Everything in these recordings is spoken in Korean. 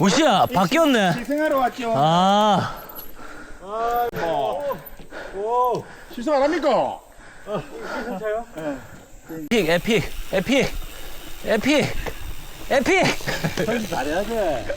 무시야, 바뀌었네. 시승하러 왔죠. 아, 오, 시승 안 합니까? 에픽, 에픽, 에픽, 에픽, 에픽. 잘해야 돼.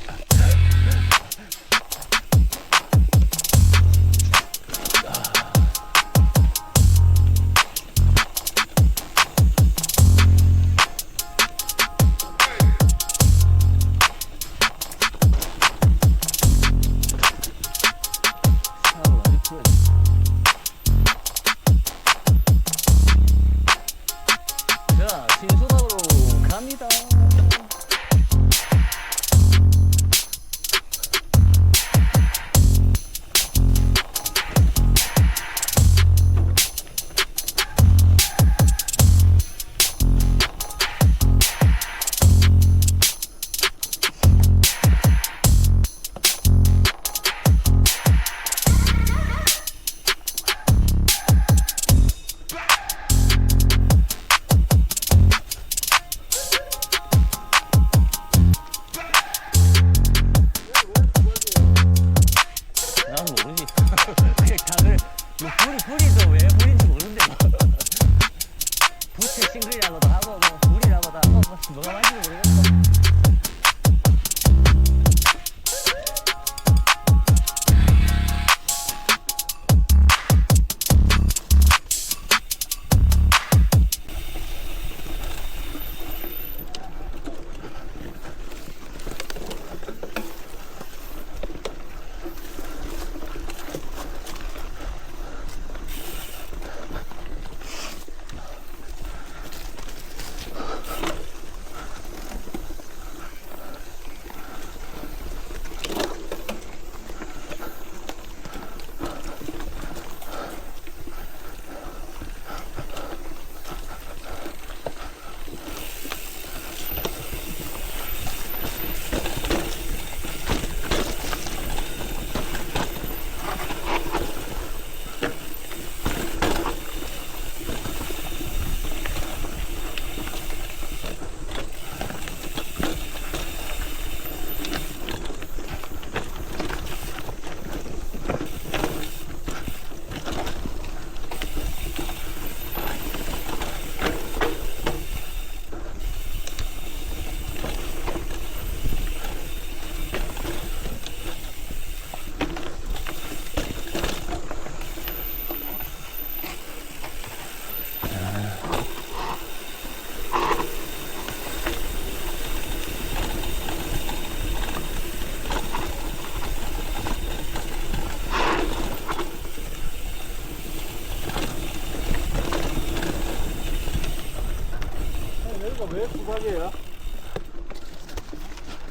왜 수박이에요?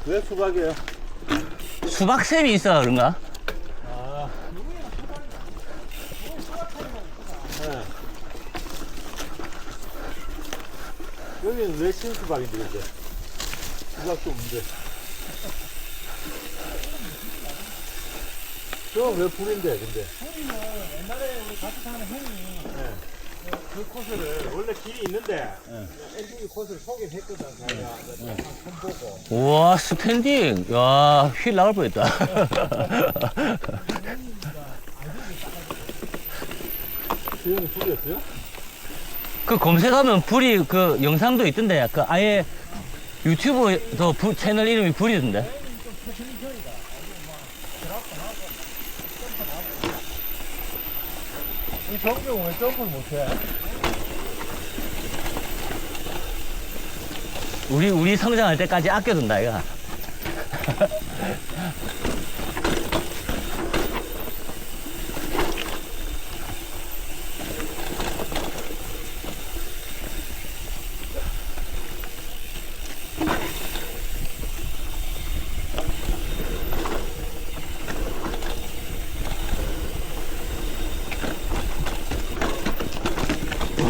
왜 수박이에요? 수박샘이 있어 그런가? 아, 여기는 왜 신수박인데 근데? 수박도 없는데. 저건 왜 불인데 근데? 옛날에 우리 같이 사는 형이 그 코스를 원래 길이 있는데 엔딩 코스를 소개했거든 자기가 한번 보고 우와 스탠딩. 야, 휠 나갈 뻔했다. 지금이 불이었어요? 그 검색하면 불이 그 영상도 있던데 그 아예 유튜브에서 불- 채널 이름이 불이던데. 이 정경 왜 점프를 못해? 우리 우리 성장할 때까지 아껴둔다 이가.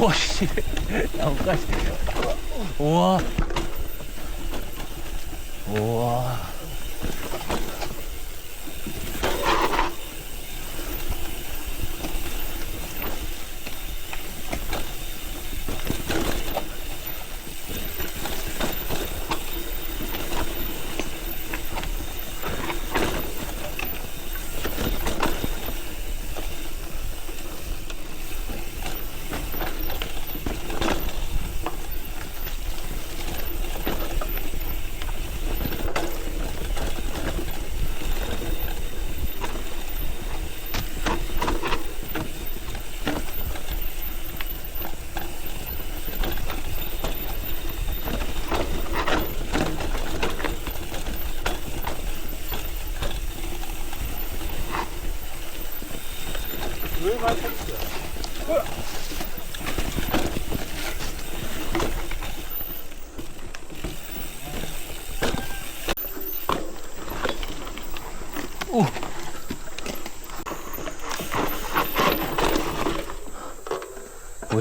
오씨. 나뭇가지. 우와. 우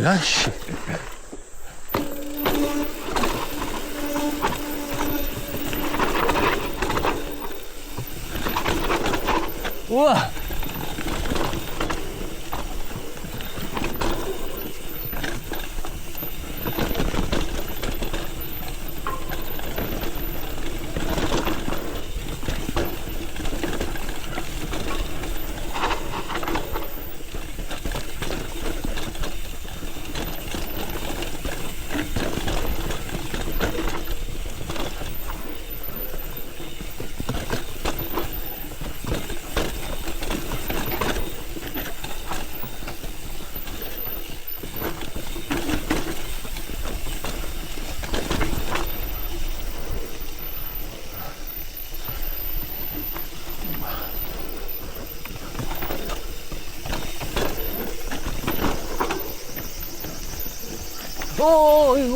뭐야, 씨. 우와.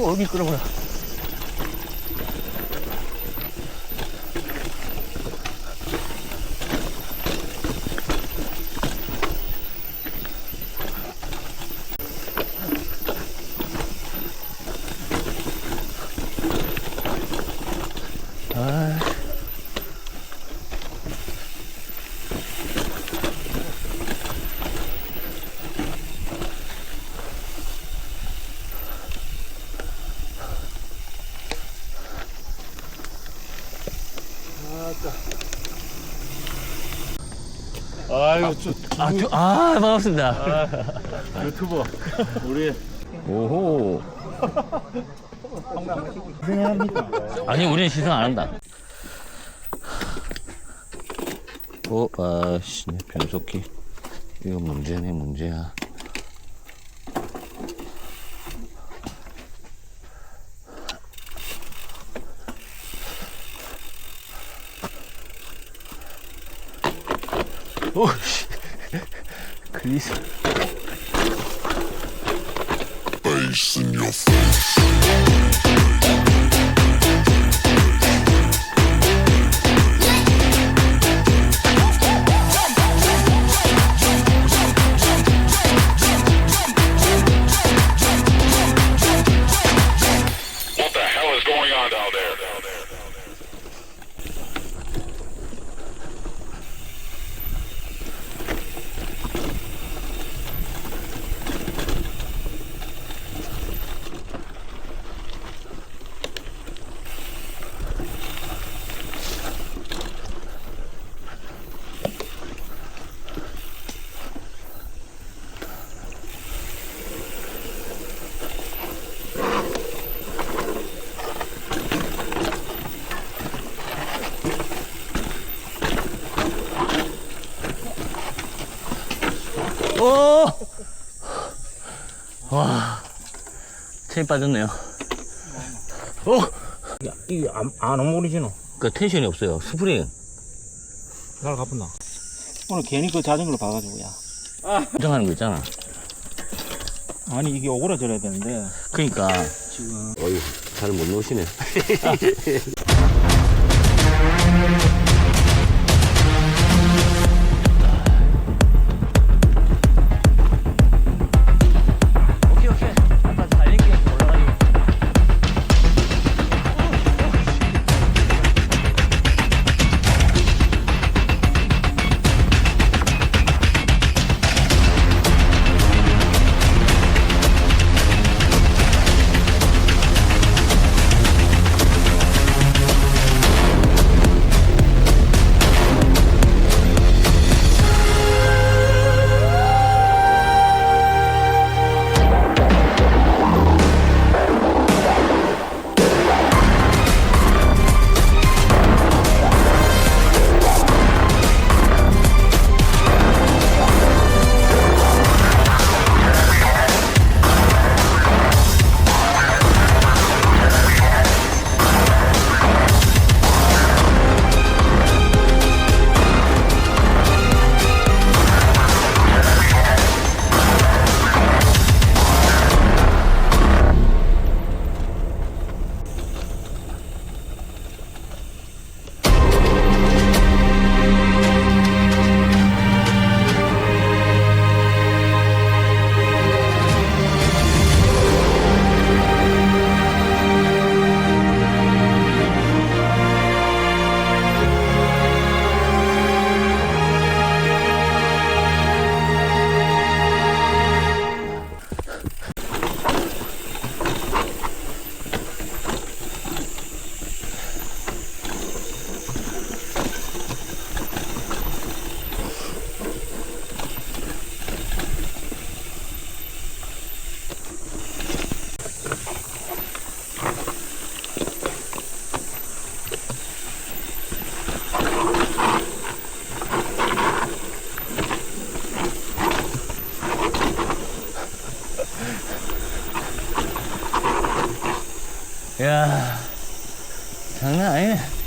어디 끌어보라. 아. 아유, 저 아, 저, 아, 반갑습니다. 유튜버 우리 오호. 아니, 우리는 시승 안 한다. 어, 아씨, 내 변속기. 이거 문제네, 문제야. 오, 씨. difícil. 체인 빠졌네요. 오! 이게 안, 안 어머니지노? 그 텐션이 없어요. 스프링. 날 가뿐나. 오늘 괜히 그 자전거를 봐가지고, 야. 고정하는 거 있잖아. 아니, 이게 오그라져야 되는데, 그니까. 지금. 어휴, 잘 못 놓으시네. 야 장난 아니네.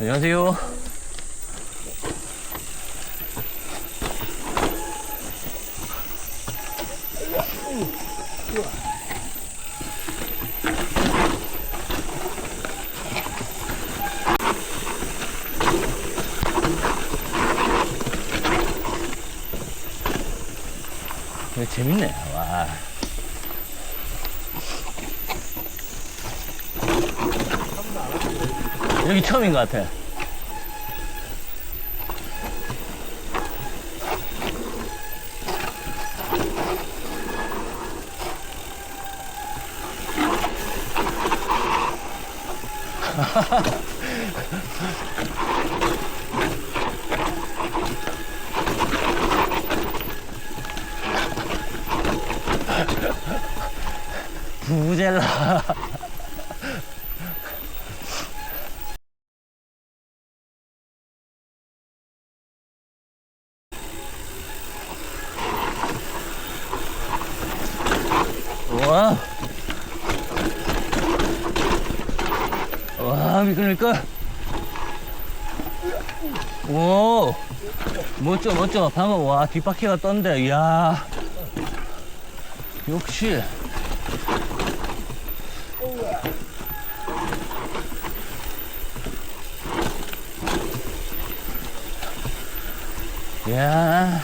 안녕하세요. 이거 재밌네. 와. 여기 처음인 것 같아. 부젤라. 와. 와, 미끌미끌. 오. 멋져, 멋져. 방금, 와, 뒷바퀴가 떴는데, 이야. 역시. 이야.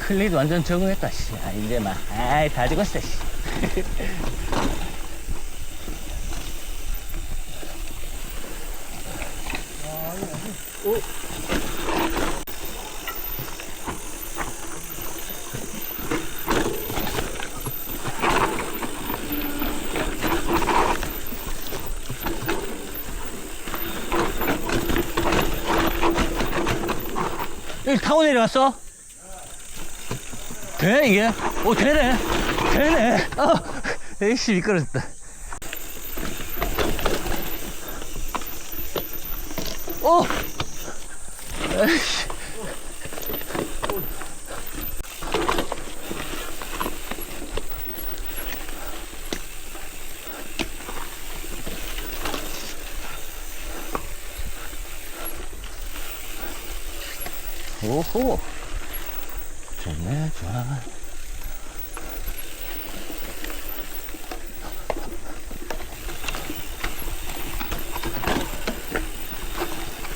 클리도 완전 적응했다, 씨. 아, 이제 막, 아이, 다 죽었어, 씨. 여기 타고 내려왔어? 돼, 이게? 오, 되네. 되네. 어, 에이씨, 미끄러졌다. 오! 에이씨. 오호. 좋네, 좋아.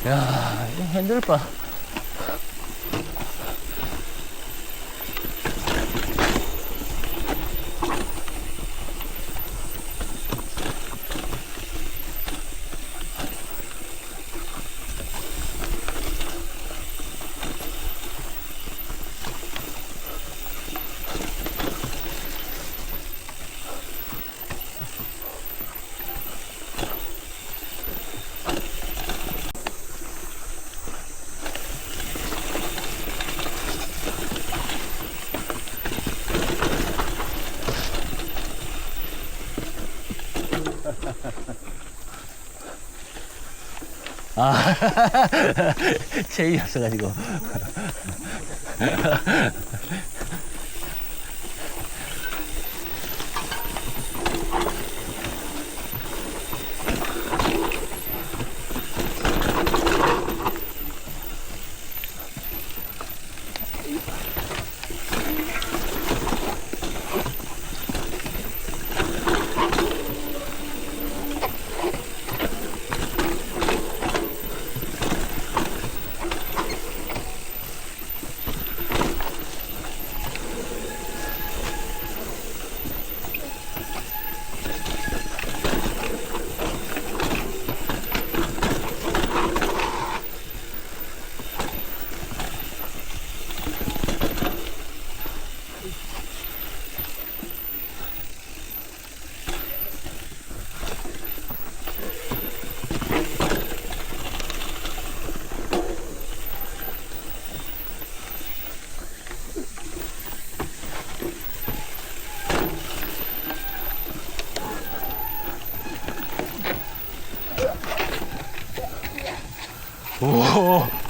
야, 이 핸들 봐. 아, 체인이 없어가지고. 오.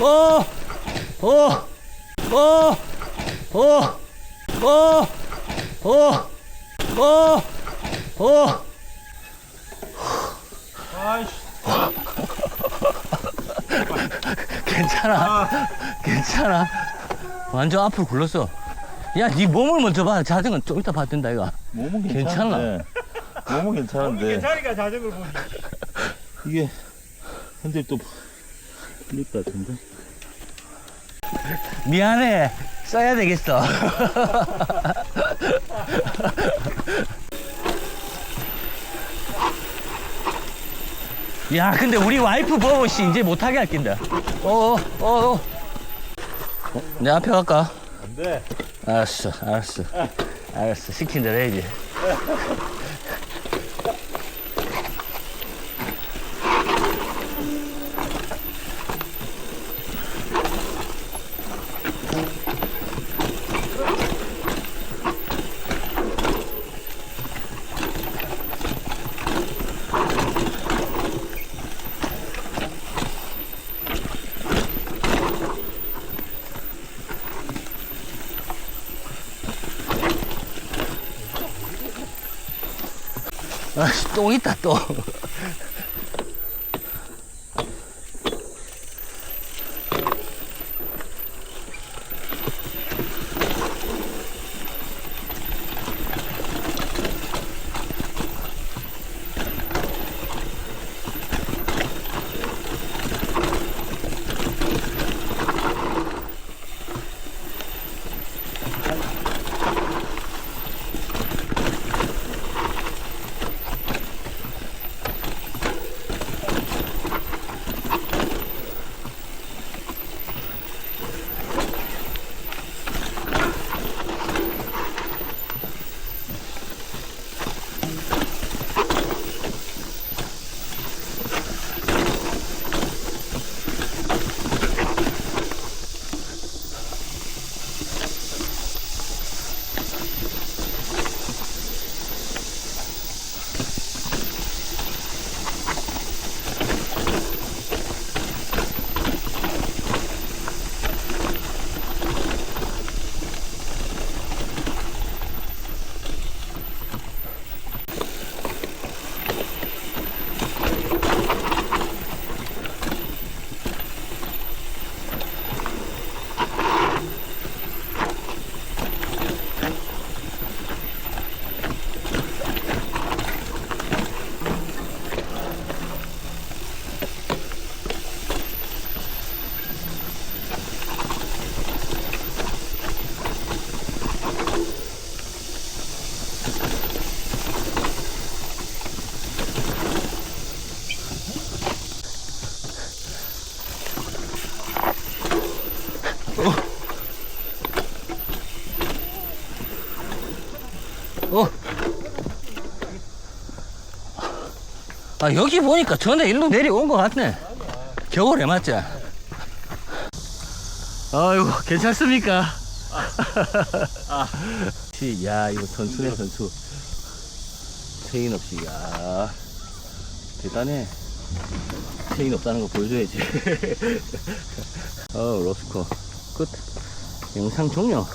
어, 어, 어, 어, 어, 어, 어, 어. 아이씨. 괜찮아. 괜찮아. 완전 앞으로 굴렀어. 야, 네 몸을 먼저 봐. 자전거 좀 이따 봐도 된다, 이거. 몸은 괜찮아. 괜찮은데. 몸은 괜찮은데 괜찮으니까 자전거 보니. 이게 핸들 또 것 같은데. 미안해. 써야 되겠어. 야, 근데 우리 와이프 버릇이 이제 못하게 할 낀다. 어, 어, 어. 어, 내 앞에 갈까? 안 돼. 알았어, 알았어. 알았어. 시킨 대로 해야지. go. 아 여기 보니까 전에 일로 내려온 것 같네. 겨울에 맞지? 아이고 괜찮습니까? 시, 야 이거 선수네 선수 체인 없이 야. 대단해. 체인 없다는 거 보여줘야지. 어 로스코. 끝. 영상 종료